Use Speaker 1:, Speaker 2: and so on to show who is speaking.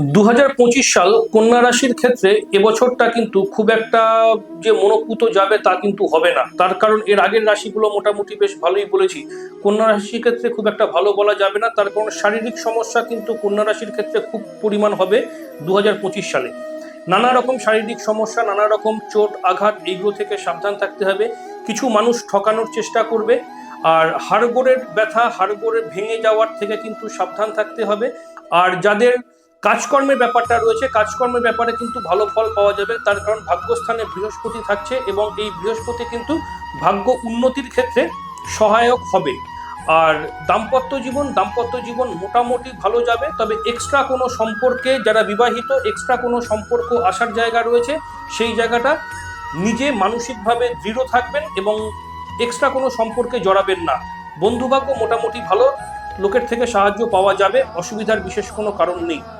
Speaker 1: দু হাজার পঁচিশ সাল কন্যা রাশির ক্ষেত্রে এবছরটা কিন্তু খুব একটা যে মনোপুত যাবে তা কিন্তু হবে না। তার কারণ এর আগের রাশিগুলো মোটামুটি বেশ ভালোই বলেছি। কন্যা রাশির ক্ষেত্রে খুব একটা ভালো বলা যাবে না, তার কারণ শারীরিক সমস্যা কিন্তু কন্যা রাশির ক্ষেত্রে খুব পরিমাণ হবে দু হাজার পঁচিশ সালে। নানা রকম শারীরিক সমস্যা, নানা রকম চোট, আঘাত, এইগুলো থেকে সাবধান থাকতে হবে। কিছু মানুষ ঠকানোর চেষ্টা করবে আর হাড়গোড়ের ব্যথা, হাড়গোড়ে ভেঙে যাওয়ার থেকে কিন্তু সাবধান থাকতে হবে। আর যাদের কাজকর্মের ব্যাপারটা রয়েছে। কাজকর্মের ব্যাপারে কিন্তু ভালো ফল পাওয়া যাবে। তার কারণ ভাগ্যস্থানে বৃহস্পতি থাকছে এবং এই বৃহস্পতি কিন্তু ভাগ্য উন্নতির ক্ষেত্রে সহায়ক হবে। আর দাম্পত্য জীবন দাম্পত্য জীবন মোটামুটি ভালো যাবে। তবে এক্সট্রা কোনো সম্পর্কে যারা বিবাহিত এক্সট্রা কোনো সম্পর্ক আসার জায়গা রয়েছে, সেই জায়গাটা নিজে মানসিকভাবে দৃঢ় থাকবেন এবং এক্সট্রা কোনো সম্পর্কে জড়াবেন না। বন্ধুভাগ্য মোটামুটি ভালো। লোকের থেকে সাহায্য পাওয়া যাবে। অসুবিধার বিশেষ কোনো কারণ নেই।